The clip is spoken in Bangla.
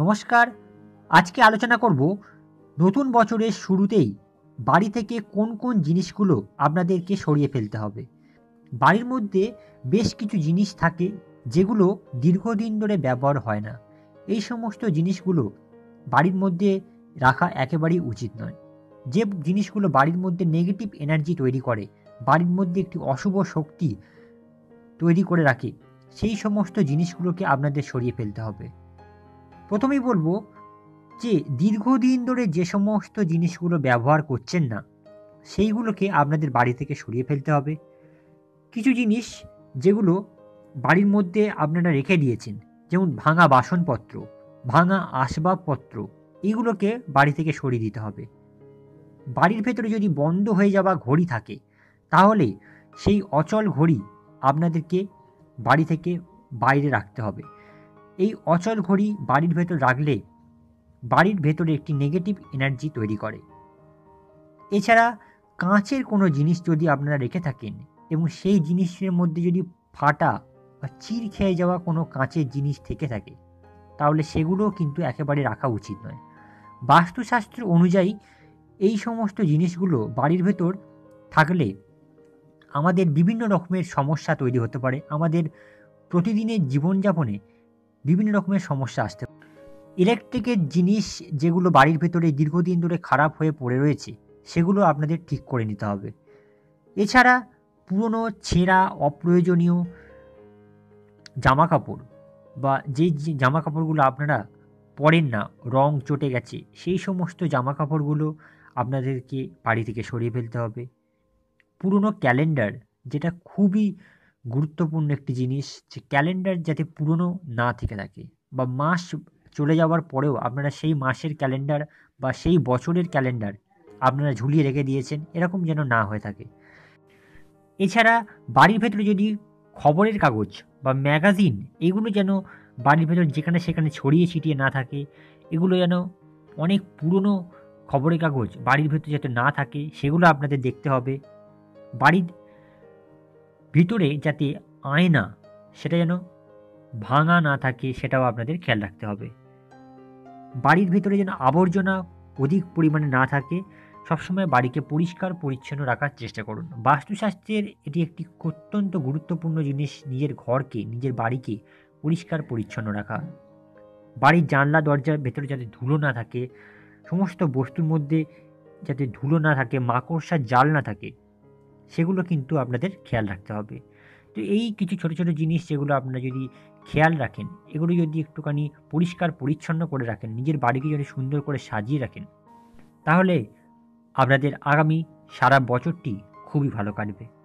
নমস্কার। আজকে আলোচনা করব নতুন বছরের শুরুতেই বাড়ি থেকে কোন কোন জিনিসগুলো আপনাদেরকে সরিয়ে ফেলতে হবে। বাড়ির মধ্যে বেশ কিছু জিনিস থাকে যেগুলো দীর্ঘদিন ধরে ব্যবহার হয় না। এই সমস্ত জিনিসগুলো বাড়ির মধ্যে রাখা একেবারেই উচিত নয়। যে জিনিসগুলো বাড়ির মধ্যে নেগেটিভ এনার্জি তৈরি করে, বাড়ির মধ্যে একটি অশুভ শক্তি তৈরি করে রাখে, সেই সমস্ত জিনিসগুলোকে আপনাদের সরিয়ে ফেলতে হবে। প্রথমেই বলব যে দীর্ঘদিন ধরে যে সমস্ত জিনিসগুলো ব্যবহার করছেন না, সেইগুলোকে আপনাদের বাড়ি থেকে সরিয়ে ফেলতে হবে। কিছু জিনিস যেগুলো বাড়ির মধ্যে আপনারা রেখে দিয়েছেন, যেমন ভাঙা বাসনপত্র, ভাঙা আসবাবপত্র এইগুলোকে বাড়ি থেকে সরিয়ে দিতে হবে। বাড়ির ভেতরে যদি বন্ধ হয়ে যাওয়া ঘড়ি থাকে, তাহলে সেই অচল ঘড়ি আপনাদেরকে বাড়ি থেকে বাইরে রাখতে হবে। এই অচল ঘড়ি বাড়ির ভেতর রাখলে বাড়ির ভেতরে একটি নেগেটিভ এনার্জি তৈরি করে। এছাড়া কাঁচের কোনো জিনিস যদি আপনারা রেখে থাকেন এবং সেই জিনিসের মধ্যে যদি ফাটা বা চির খেয়ে যাওয়া কোনো কাঁচের জিনিস থেকে থাকে, তাহলে সেগুলোও কিন্তু একেবারে রাখা উচিত নয়। বাস্তুশাস্ত্র অনুযায়ী এই সমস্ত জিনিসগুলো বাড়ির ভেতর থাকলে আমাদের বিভিন্ন রকমের সমস্যা তৈরি হতে পারে। আমাদের প্রতিদিনের জীবনযাপনে বিভিন্ন রকমের সমস্যা আসতে ইলেকট্রিকের জিনিস যেগুলো বাড়ির ভেতরে দীর্ঘদিন ধরে খারাপ হয়ে পড়ে রয়েছে, সেগুলো আপনাদের ঠিক করে নিতে হবে। এছাড়া পুরনো, ছেঁড়া, অপ্রয়োজনীয় জামা কাপড় বা যে জামা কাপড়গুলো আপনারা পরেন না, রং চটে গেছে, সেই সমস্ত জামা কাপড়গুলো আপনাদেরকে বাড়ি থেকে সরিয়ে ফেলতে হবে। পুরনো ক্যালেন্ডার, যেটা খুবই গুরুত্বপূর্ণ একটি জিনিস যে ক্যালেন্ডার যাতে পুরনো না থেকে থাকে বা মাস চলে যাওয়ার পরেও আপনারা সেই মাসের ক্যালেন্ডার বা সেই বছরের ক্যালেন্ডার আপনারা ঝুলিয়ে রেখে দিয়েছেন, এরকম যেন না হয়ে থাকে। এছাড়া বাড়ির ভেতরে যদি খবরের কাগজ বা ম্যাগাজিন, এগুলো যেন বাড়ির ভেতর যেখানে সেখানে ছড়িয়ে ছিটিয়ে না থাকে, এগুলো যেন অনেক পুরনো খবরের কাগজ বাড়ির ভেতরে যাতে না থাকে, সেগুলো আপনাদের দেখতে হবে। বাড়ির ভিতরে যাতে আয়না সেটা যেন ভাঙা না থাকে সেটাও আপনাদের খেয়াল রাখতে হবে। বাড়ির ভিতরে যেন আবর্জনা অধিক পরিমাণে না থাকে, সবসময় বাড়িকে পরিষ্কার পরিচ্ছন্ন রাখার চেষ্টা করুন। বাস্তুশাস্ত্রের এটি একটি অত্যন্ত গুরুত্বপূর্ণ জিনিস নিজের ঘরকে, নিজের বাড়িকে পরিষ্কার পরিচ্ছন্ন রাখা। বাড়ির জানলা, দরজার ভেতরে যাতে ধুলো না থাকে, সমস্ত বস্তুর মধ্যে যাতে ধুলো না থাকে, মাকড়সার জাল না থাকে সেগুলো কিন্তু আপনাদের খেয়াল রাখতে হবে। তো এই কিছু ছোটো ছোটো জিনিস যেগুলো আপনারা যদি খেয়াল রাখেন, এগুলো যদি একটুখানি পরিষ্কার, পরিচ্ছন্ন করে রাখেন, নিজের বাড়িকে যদি সুন্দর করে সাজিয়ে রাখেন, তাহলে আপনাদের আগামী সারা বছরটি খুবই ভালো কাটবে।